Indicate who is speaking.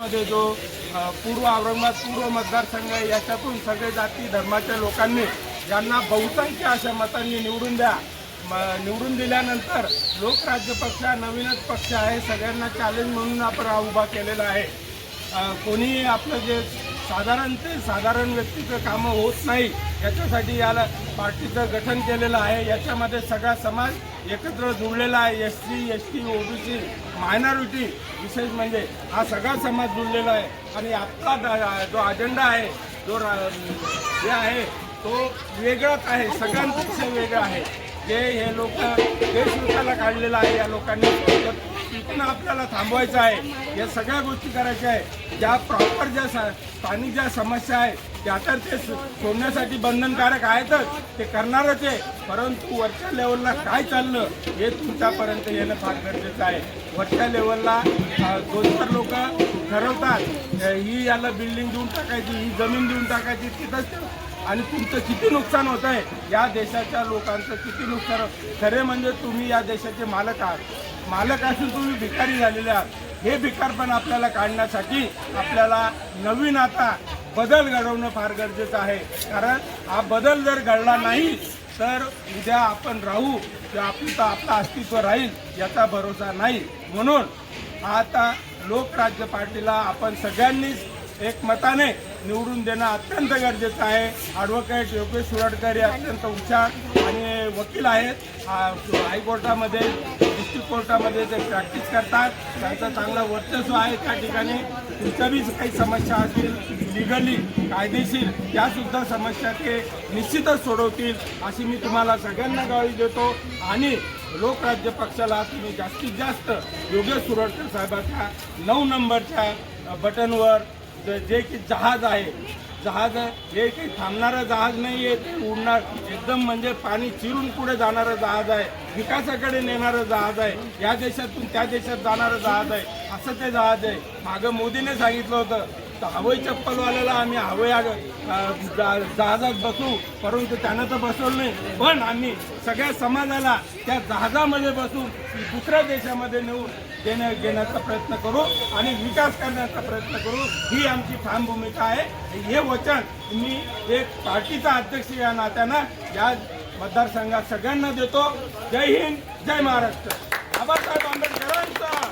Speaker 1: मध्ये जो पूर्व औरंगाबाद पूर्व मतदारसंघ आहे याच्यातून सगळे जाती धर्माच्या लोकांनी ज्यांना बहुसंख्य अशा मतांनी निवडून द्या म- निवडून दिल्यानंतर लोकराज्य पक्ष हा नवीनच पक्ष आहे सगळ्यांना चॅलेंज म्हणून आपण हा उभा केलेला आहे. कोणी आपलं जे साधारण ते साधारण व्यक्तीचं कामं होत नाही याच्यासाठी याला पार्टीचं गठन केलेलं आहे. याच्यामध्ये सगळा समाज एकत्र जुळलेला आहे. S C S T OBC minority विशेष म्हणजे हा सगळा समाज जुळलेला आहे. आणि आपला द- जो अजेंडा आहे जो रा- हे आहे तो वेगळाच आहे. सगळ्यांपेक्षा वेगळा आहे. जे हे लोक देश लोकांना काढलेलं आहे या लोकांनी तिथून आपल्याला थांबवायचं आहे. या सगळ्या गोष्टी करायच्या आहे. ज्या प्रॉपर ज्या सा- स्थानिक ज्या समस्या आहेत त्या तर ते सोडण्यासाठी बंधनकारक आहेतच ते करणारच आहे. परंतु वरच्या लेवलला काय चाललं हे तुमच्यापर्यंत येणं फार गरजेचं आहे. वरच्या लेवलला दोन चार लोक ठरवतात ही याला बिल्डिंग देऊन टाकायची ही जमीन देऊन टाकायची तिथंच आणि तुमचं किती नुकसान होत आहे या देशाच्या लोकांचं किती नुकसान हो- खरे म्हणजे तुम्ही या देशाचे मालक आहात. मालक असून तुम्ही भिकारी झालेले आहात. हे भिकार पण आपल्याला काढण्यासाठी आपल्याला नवीन आता बदल घडवणं फार गरजेचं आहे. कारण हा बदल जर घडला नाही तर उद्या आपण राहू किंवा आपलं आपलं अस्तित्व राहील याचा भरोसा नाही. म्हणून आता लोकराज्य पार्टीला आपण सगळ्यांनीच एकमताने निवडून देणं अत्यंत गरजेचं आहे. ॲडव्होकेट योगेश सुरडकर हे अत्यंत हुशार आणि वकील आहेत. हायकोर्टामध्ये डिस्ट्रिक्ट कोर्टामध्ये ते प्रॅक्टिस करतात. त्यांचं चांगलं वर्चस्व आहे त्या ठिकाणी. तुमच्या बी काही समस्या असतील लिगली कायदेशीर त्यासुद्धा समस्या ते निश्चितच सोडवतील अशी मी तुम्हाला सगळ्यांना गाळी देतो. आणि लोकराज्य पक्षाला तुम्ही जास्तीत जास्त योगेश सुरटकर साहेबाच्या नऊ नंबरच्या बटनवर जे की जहाज आहे जहाज आहे. हे काही थांबणारं जहाज नाही आहे ते उडणार. एकदम म्हणजे पाणी चिरून पुढे जाणारं जहाज आहे. विकासाकडे नेणारं जहाज आहे. या देशातून त्या देशात जाणारं जहाज आहे. असं ते जहाज आहे. मागं मोदीने सांगितलं होतं. हवाई चप्पलवाल्याला आम्ही हवाई जा- जहाजात बसू परंतु त्यानं तर बसवलं नाही. पण आम्ही सगळ्या समाजाला त्या जहाजामध्ये बसून दुसऱ्या देशामध्ये नेऊन देण्या घेण्याचा प्रयत्न करू आणि विकास करण्याचा प्रयत्न करू. ही आमची ठाम भूमिका आहे. हे वचन मी एक पार्टीचा अध्यक्ष या नात्यानं या मतदारसंघात सगळ्यांना देतो. जय हिंद जय महाराष्ट्र. बाबासाहेब आंबेडकरांचा.